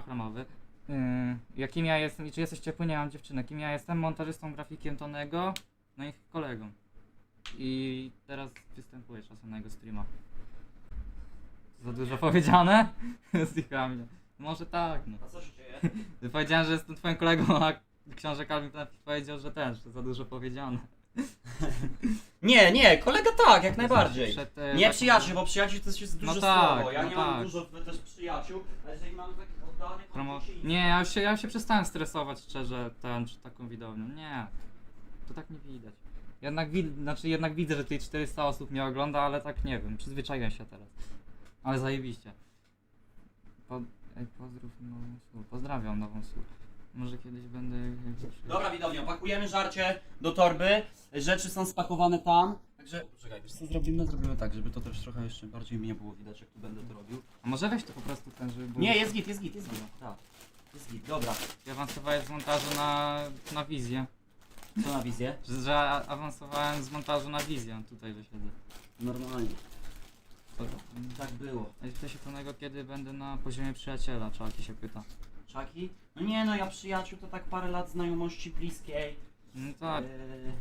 chromowy. Yy, jakim ja jestem, i czy jesteś ciepły? Nie mam dziewczyny. Kim ja jestem? Montażystą, grafikiem Tonego, no i kolegą. I teraz występuję czasem na jego streamach. Za dużo powiedziane? Zdycha mnie. Może tak, no. A co się dzieje? Powiedziałem, że jestem twoim kolegą, a książę Calvin powiedział, że też, że za dużo powiedziane. Nie, nie, kolega tak, jak najbardziej. Przed, e, Nie przyjaciół, bo przyjaciół to jest dużo No tak, słowo. Ja no nie mam tak. dużo też przyjaciół, ale jeżeli mam takich oddanych, Promo... Nie, ja już, się, ja już się przestałem stresować szczerze ten, czy taką widownią. Nie, to tak nie widać. Jednak, wid... znaczy, jednak widzę, że tutaj 400 osób mnie ogląda, ale tak nie wiem, przyzwyczaiłem się teraz. Ale zajebiście. Po... Ej, pozdrów nową sól. Pozdrawiam nową sól. Może kiedyś będę... Dobra widownio, pakujemy żarcie do torby, rzeczy są spakowane tam. Także, czekaj, wiesz co zrobimy? Zrobimy tak, żeby to też trochę jeszcze bardziej mnie było widać, jak tu będę to robił. A może weź to po prostu ten, żeby było... Nie, jest git, jest git, jest git. Tak, jest git, dobra. Ja awansowałem z montażu na, na wizję. Co na wizję? Że, że a- awansowałem z montażu na wizję, tutaj wysiedzę. Normalnie. To, Tak było. A pyta się Tonego, kiedy będę na poziomie przyjaciela, Czaki się pyta. Czaki? No nie no, ja przyjaciół to tak parę lat znajomości bliskiej. No tak, Yy,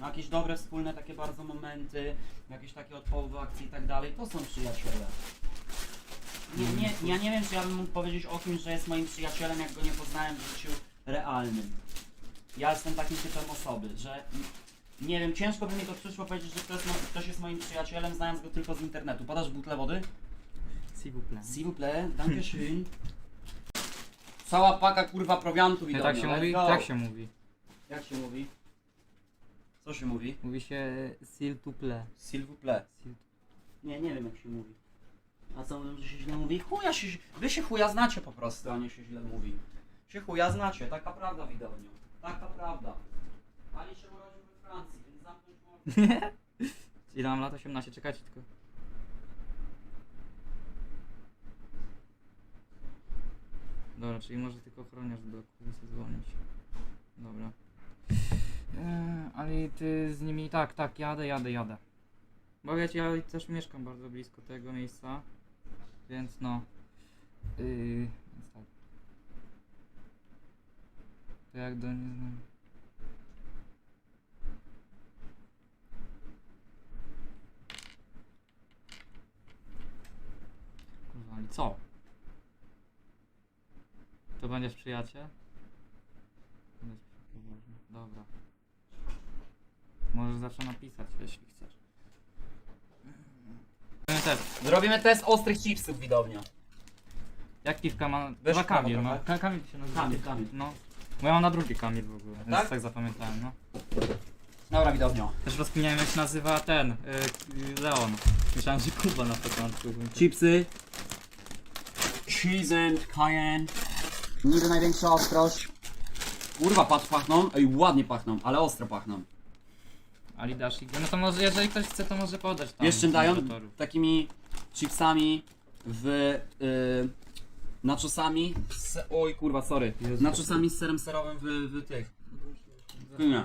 no jakieś dobre wspólne takie bardzo momenty, jakieś takie odpowy akcji i tak dalej, to są przyjaciele. Nie, nie, ja nie wiem, czy ja bym mógł powiedzieć o kimś, że jest moim przyjacielem, jak go nie poznałem w życiu realnym. Ja jestem takim typem osoby, że nie wiem, ciężko by mi to przyszło powiedzieć, że ktoś, mo- ktoś jest moim przyjacielem, znając go tylko z internetu. Podasz butlę wody? s'il vous plaît. S'il vous plaît, danke schön. Cała paka kurwa prowiantu Nie, widać. tak się mówi? Tak się mówi. Jak się mówi? Co się mówi? Mówi się s'il vous plaît. S'il vous plaît. S'il- Nie, nie wiem jak się mówi. A co mówią, że się źle mówi? Chuja się, wy się chuja znacie po prostu, a nie się źle mówi. Się chuja znacie, taka prawda widownią. Taka prawda. Pani się urodził we Francji, więc zamknąć mordę. Ile mam lat? 18, czekajcie tylko. Dobra, czyli może tylko ochroniarz do kursy zwolnić. Dobra. Eee, ale ty z nimi, tak, tak, jadę, jadę, jadę. Bo wiecie, ja też mieszkam bardzo blisko tego miejsca, więc no. Yy, więc tak. To jak do nie znam. Kurwa, i co? To będziesz przyjaciel? Będziesz przyjaciel, Dobra. Możesz zawsze napisać, jeśli chcesz. No Też. Zrobimy test ostrych chipsów widownia. Jak piwka ma... Chyba prawo Kamil, no. Ka- Kamil się nazywa. Kamil, Kamil. No. Bo ja mam na drugi Kamil w ogóle, więc Tak? tak zapamiętałem, no. Dobra widownia. Też rozkminiałem jak się nazywa ten, y, Leon. Myślałem, że Kuba na początku. Chipsy. Cheese and cayenne. Niby największa ostrość. Kurwa, patrz, pachną. Ej, ładnie pachną, ale ostro pachną. Ali dasz ich. No to może, jeżeli ktoś chce, to może podać tam. Wiesz czym dają? Takimi chipsami w... Yy, naczosami z... Oj kurwa, sorry. Jezu. Naczosami z serem serowym w, w tych. Nie.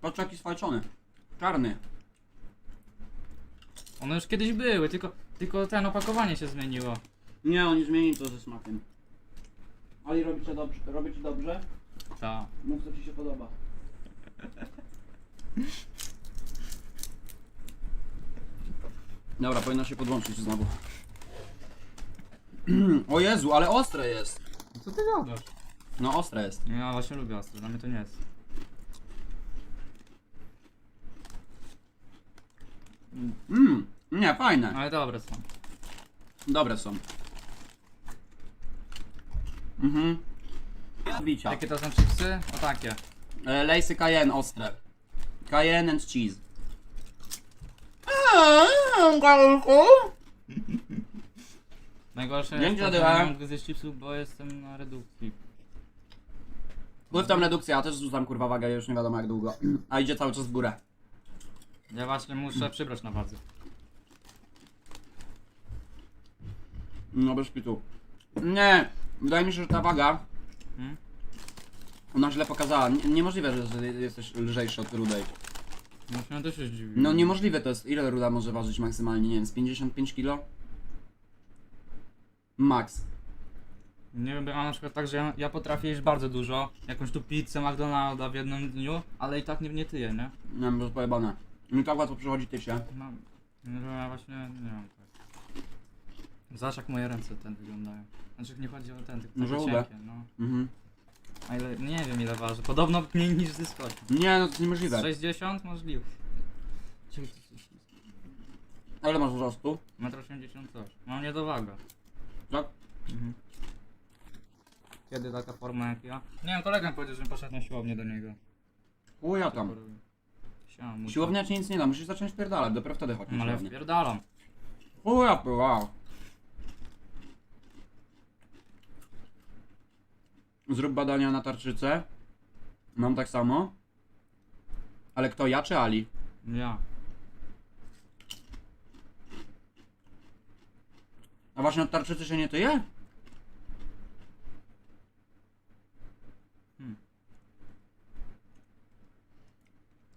Patrz jaki sfajczony. Czarny. One już kiedyś były, tylko, tylko ten opakowanie się zmieniło. Nie, oni zmienili to ze smakiem. Ali, robicie dobrze? Robicie dobrze? Tak. Mów co ci się podoba. Dobra, powinno się podłączyć znowu. O Jezu, ale ostre jest. Co ty gadasz? No ostre jest. Ja właśnie lubię ostre, dla mnie to nie jest. Mmm, nie, fajne. Ale dobre są. Dobre są. Mhm. Wicia. Jakie to są chipsy? O takie. E, Lejsy cayenne ostre. Cayenne and cheese. Najgorsze Dzięki jest to, że nie mogę zjeść chipsów, bo jestem na redukcji. Wpływ tam redukcja, ja też rzucam kurwa wagę już nie wiadomo jak długo. A idzie cały czas w górę. Ja właśnie muszę przybrać na wadze. No bez pitu. Nie, wydaje mi się, że ta waga, Hmm? ona źle pokazała. Nie, niemożliwe, że, że jesteś lżejszy od rudej. Właśnie też się. No niemożliwe to jest. Ile ruda może ważyć maksymalnie? Nie wiem, z 55 kg? Max. Nie wiem, ja na przykład tak, że ja, ja potrafię jeść bardzo dużo, jakąś tu pizzę McDonalda w jednym dniu, ale i tak nie, nie tyję, nie? Nie wiem, to jest pojebane. Mi tak łatwo przychodzi tycie. No, no ja właśnie nie mam tak. Zobacz jak moje ręce ten wyglądają. Znaczy nie chodzi o ten, tylko takie Żółte. cienkie, no. Mhm. A ile, nie wiem ile waży, podobno mniej niż zyskot. Nie, no to niemożliwe. 60 możliwe. A ile masz wzrostu? 1,80 m coś. Mam niedowagę. Tak? Mhm. Kiedy taka forma jak ja? Nie wiem, kolega mi powiedział, że poszedł na siłownię do niego. O ja tam. Siłownia ci nic nie da, musisz zacząć pierdalać, dopiero wtedy chodź No na ale siłownię. wpierdalam. O ja Zrób badania na tarczycę. Mam tak samo. Ale kto, ja czy Ali? Ja. A właśnie od tarczycy się nie tyje?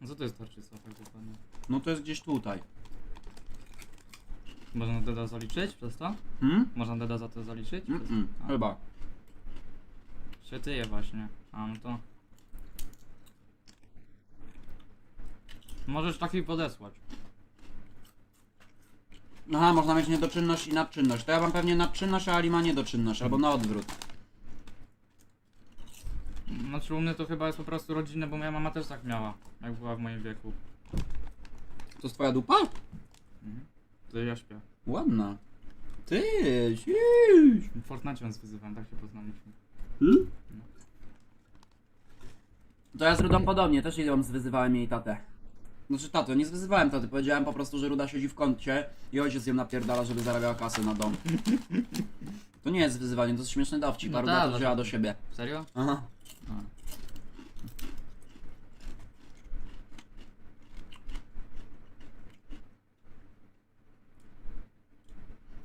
No co to jest tarczyca tak dokładnie? No to jest gdzieś tutaj. Można Deda zaliczyć przez to? Hmm? Można Deda za to zaliczyć? Mm -mm, A. chyba. Się tyje właśnie. A no to... Możesz taki podesłać. Aha, można mieć niedoczynność i nadczynność. To ja mam pewnie nadczynność, a Ali ma niedoczynność, albo na odwrót. Znaczy u mnie to chyba jest po prostu rodzinne, bo moja mama też tak miała, jak była w moim wieku. To jest twoja dupa? Mhm. To ja śpię. Ładna. Ty, siś. W Fortnite nas wyzywam, tak się poznaliśmy. To ja z Rudą podobnie, też ją zwyzywałem jej tatę. Znaczy tatę, nie zwyzywałem taty, powiedziałem po prostu, że Ruda siedzi w kącie i ojciec ją napierdala, żeby zarabiała kasę na dom. To nie jest wyzywanie, to jest śmieszny dowcip, a No Ruda tak, to no wzięła to- do siebie. Serio? Aha. A.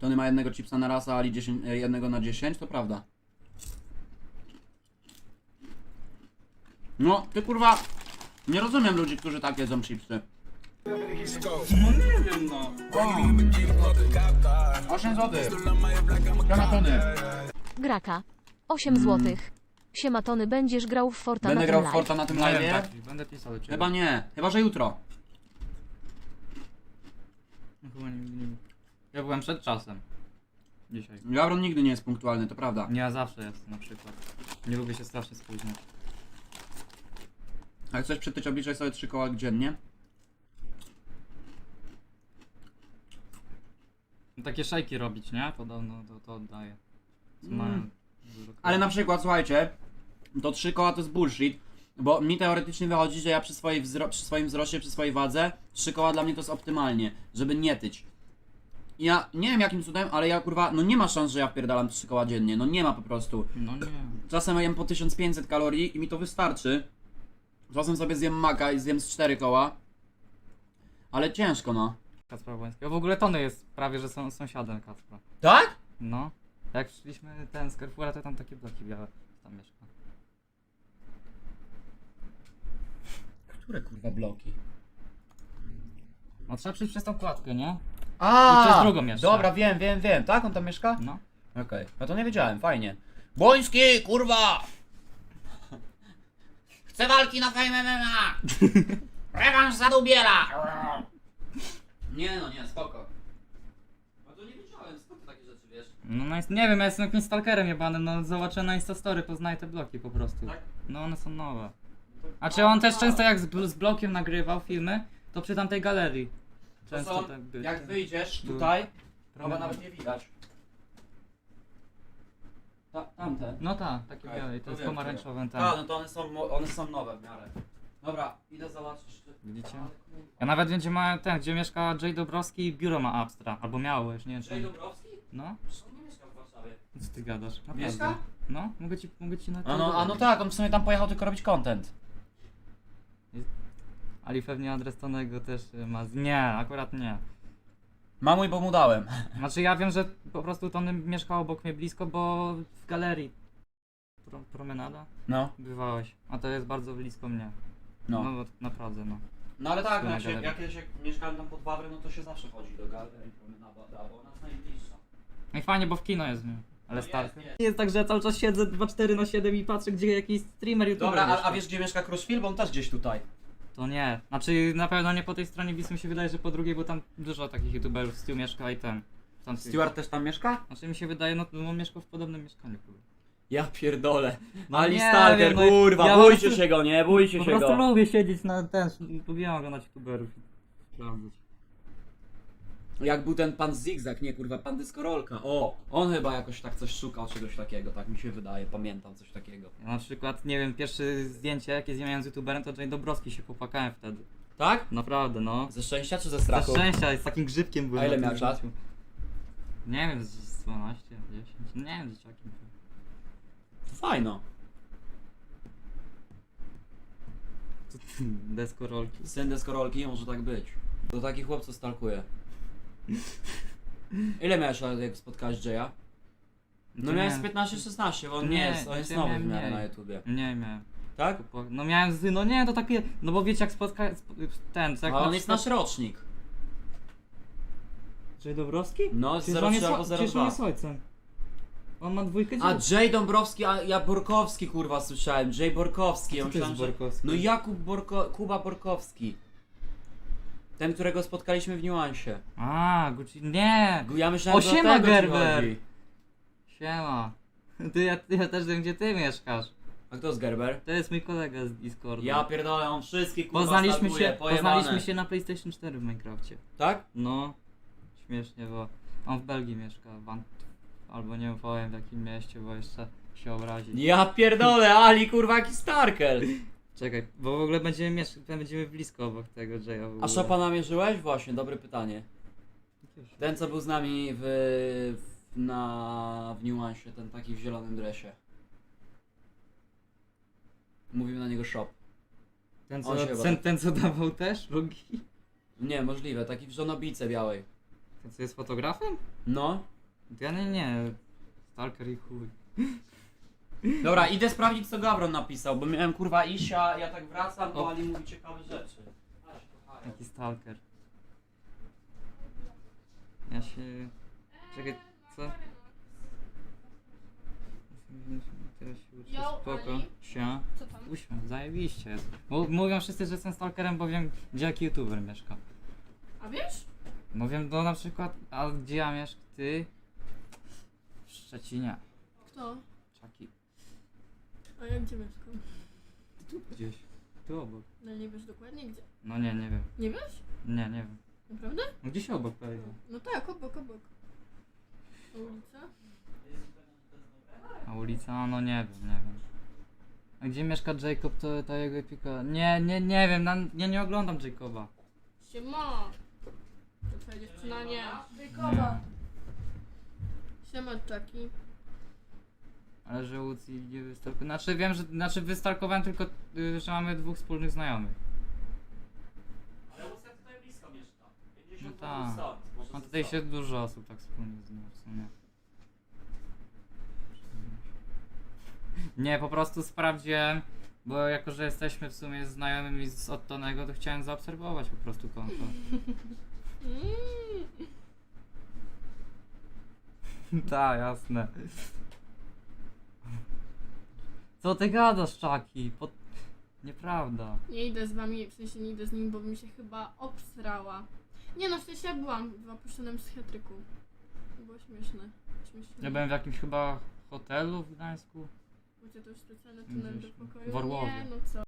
Tony ma jednego chipsa na raz, a Ali 10, e, jednego na 10, to prawda. No, ty kurwa, nie rozumiem ludzi, którzy tak jedzą chipsy. No nie wiem no. 8 zł. Siema Tony. Graka. 8 złotych. Siema Tony, będziesz grał w Forta Będę na grał tym w live. Forta na tym Nie wiem live? taki, będę pisał do ciebie. Chyba nie, chyba że jutro. No, Chyba nie, nie. Ja byłem przed czasem. Dzisiaj. Gawron nigdy nie jest punktualny, to prawda. Nie, ja zawsze jest na przykład. Nie lubię się strasznie spóźniać. Jak chcesz przytyć, obliczaj sobie 3 koła dziennie. No, takie szejki robić, nie? Podobno to, to oddaje. Mm. dużo Ale na przykład, słuchajcie, to 3 koła to jest bullshit, bo mi teoretycznie wychodzi, że ja przy, swojej wzro- przy swoim wzroście, przy swojej wadze, 3 koła dla mnie to jest optymalnie, żeby nie tyć. Ja nie wiem jakim cudem, ale ja kurwa, no nie ma szans, że ja wpierdalam 3 koła dziennie, no nie ma po prostu. No nie. Czasem jem po 1500 kalorii i mi to wystarczy. Czasem sobie zjem maka i zjem z 4 koła. Ale ciężko no. Kacpra Błońskiego. W ogóle Tony jest prawie, że są sąsiadem Kacpra. Tak? No. Jak szliśmy ten z Carrefoura, to tam takie bloki białe tam mieszka. Które kurwa bloki? No trzeba przejść przez tą kładkę, nie? A, I przez drugą jeszcze. Dobra, wiem, wiem, wiem. Tak, on tam mieszka? No. Okej, no to nie wiedziałem, fajnie. Boński, kurwa! Chcę walki na Fame MMA! Rewanż za Dubiela! Nie no, nie, spoko. No to nie wiedziałem, skąd ty takie rzeczy wiesz? No, no nie wiem, ja jestem jakimś stalkerem jebanym, no zobaczę na Instastory, poznaję te bloki po prostu. Tak? No one są nowe. A czy on też często jak z, bl- z blokiem nagrywał filmy, to przy tamtej galerii. To Często są, tak by. jak wyjdziesz Były. tutaj, chyba Promenady. nawet nie widać. Ta, tamte. No tak, takie Okej, białe, to to jest wiem, pomarańczowe A, ten. no to one są, one są nowe w miarę. Dobra, idę zobaczyć. czy- Widzicie? Ale kurwa. Ja nawet wiem gdzie ma ten, gdzie mieszka Jay Dobrowski i biuro ma Abstra, albo miało już, nie wiem czy... Jay Dobrowski? No? Przecież on nie mieszka w Warszawie. Co ty gadasz? Naprawdę. Mieszka? No, mogę ci, mogę ci na A no, a no tak, on w sumie tam pojechał tylko robić content. Ali pewnie adres Tonego też y, ma. z- Nie, akurat nie. Mamuj, bo mu dałem. Znaczy ja wiem, że po prostu Tony mieszkał obok mnie blisko, bo w galerii Pro, promenada No, bywałeś, a to jest bardzo blisko mnie. no. No, bo naprawdę no. No ale tak, Tu na znaczy, jak kiedyś jak mieszkałem tam pod Wawrem, no to się zawsze chodzi do galerii promenada, bo ona jest najbliższa. No i fajnie, bo w kino jest, nie? Ale No Stalker. jest, jest. Nie jest tak, że ja cały czas siedzę 2-4 na 7 i patrzę, gdzie jakiś streamer youtuber Dobra, a, a wiesz gdzie mieszka Kruszwil? Bo on też gdzieś tutaj. To nie. Znaczy na pewno nie po tej stronie Wisły mi się wydaje, że po drugiej, bo tam dużo takich youtuberów, Stu mieszka i ten. Tam Stewart też tam mieszka? Znaczy mi się wydaje, no, no on mieszkał w podobnym mieszkaniu. Ja pierdolę. No Ali nie Stalker, wiem, no i- kurwa, ja po bójcie prostu- się go, nie? Bójcie Po się prostu go. lubię siedzieć na ten, lubiłem oglądać youtuberów. Sprawdzać. Jak był ten pan Zigzag, nie kurwa, pan Dyskorolka. O, on chyba jakoś tak coś szukał, czegoś takiego, tak mi się wydaje, pamiętam coś takiego. Na przykład, nie wiem, pierwsze zdjęcie jakie miałem z youtuberem to Jane Dobrowski się popłakałem wtedy. Tak? Naprawdę, no. Ze szczęścia czy ze Ze strachu? szczęścia, z takim grzybkiem byłem. A ile na tym miałeś lat? zdjęciu. Nie wiem, z 12, 10, nie wiem, dzieciaki. Fajno. Deskorolki. Syn Deskorolki może tak być. To taki chłopcu stalkuje. Ile miałeś lat jak spotkałeś Jaya? No miałem miałem- 15-16, bo on Nie, nie jest, on to jest ja nowy w miałem miarę mniej. na YouTubie. Nie miałem. Tak? No miałem z, no nie, to takie, no bo wiecie jak spotka, sp- ten, co jak A on jest nasz rocznik. Jay Dobrowski? No, z Przecież on 03 jest, albo przecież on 02. jest ojcem. On ma dwójkę A dzieci. Jay Dąbrowski, a ja Borkowski kurwa słyszałem. Jay Borkowski. Ja Co to jest myślałem, że... Borkowski? No Jakub Borko... Kuba Borkowski. Ten, którego spotkaliśmy w niuansie. A, Gucci, nie! Ja myślałem, O, że o siema, tego ci Gerber. chodzi. Siema. Ty, ja, ja też wiem gdzie ty mieszkasz. A kto z Gerber? To jest mój kolega z Discordu. Ja pierdolę, on wszystkich kurwa Poznaliśmy stalkuje, się, pojebane. poznaliśmy się na PlayStation 4 w Minecrafcie. Tak? No, śmiesznie, bo on w Belgii mieszka, w Ant- albo nie powiem w jakim mieście, bo jeszcze się obrazi. Ja pierdolę, Ali kurwa jaki Starkel. Czekaj, bo w ogóle będziemy mieszkać, będziemy blisko obok tego Jaya w ogóle. A Szopa namierzyłeś? Właśnie, dobre pytanie. Ten co był z nami w, w, na, w niuansie, ten taki w zielonym dresie. Mówimy na niego Shop. Ten on się co, chyba ten, tak- ten co dawał też rogi? Nie, możliwe, taki w żonobice białej. Ten co jest fotografem? No. To ja nie, nie. Stalker i chuj. Dobra, idę sprawdzić co Gawron napisał, bo miałem kurwa iść, a ja tak wracam, bo. Ali mówi ciekawe rzeczy. Jaki stalker. Ja się... Czekaj, co? Teraz się uczę, Yo, spoko. Ali. Sia. Co tam? Usiądź, zajebiście jest. Mówią wszyscy, że jestem stalkerem, bo wiem, gdzie jaki youtuber mieszka. A wiesz? Mówię, no na przykład, a gdzie ja mieszkam? Ty? W Szczecinie. Kto? A ja gdzie mieszkam? Tu gdzieś. Tu obok. No nie wiesz dokładnie gdzie. No nie, nie wiem. Nie wiesz? Nie, nie wiem. Naprawdę? No gdzieś obok pewnie. No tak, obok, obok. A Ulica? A ulica? No nie wiem, nie wiem. A gdzie mieszka Jacob, to, to jego epika. Nie, nie, nie wiem, na, ja nie oglądam Jacoba. Siema! To twoja dziewczyna nie. Nie. Siema, Czaki. Ale że Łucji nie wystarkowałem. Znaczy wiem, że znaczy wystarkowałem tylko, y, że mamy dwóch wspólnych znajomych. Ale Łucja tutaj blisko mieszka. 50 No tak. stąd, może No ze tutaj się dużo osób tak wspólnie zna w sumie. Nie, po prostu sprawdziłem, bo jako, że jesteśmy w sumie znajomymi z Ottonego, to chciałem zaobserwować po prostu konto. Mm. tak, jasne. Co ty gadasz, Czaki? Po... Nieprawda. Nie idę z wami, w sensie nie idę z nim, bo bym się chyba obsrała. Nie no, w sensie ja byłam w opuszczonym psychiatryku. To było śmieszne. śmieszne. Ja byłem w jakimś chyba hotelu w Gdańsku. Macie to już specjalny tunel do Gdzieś pokoju? w Orłowie. Nie, no co?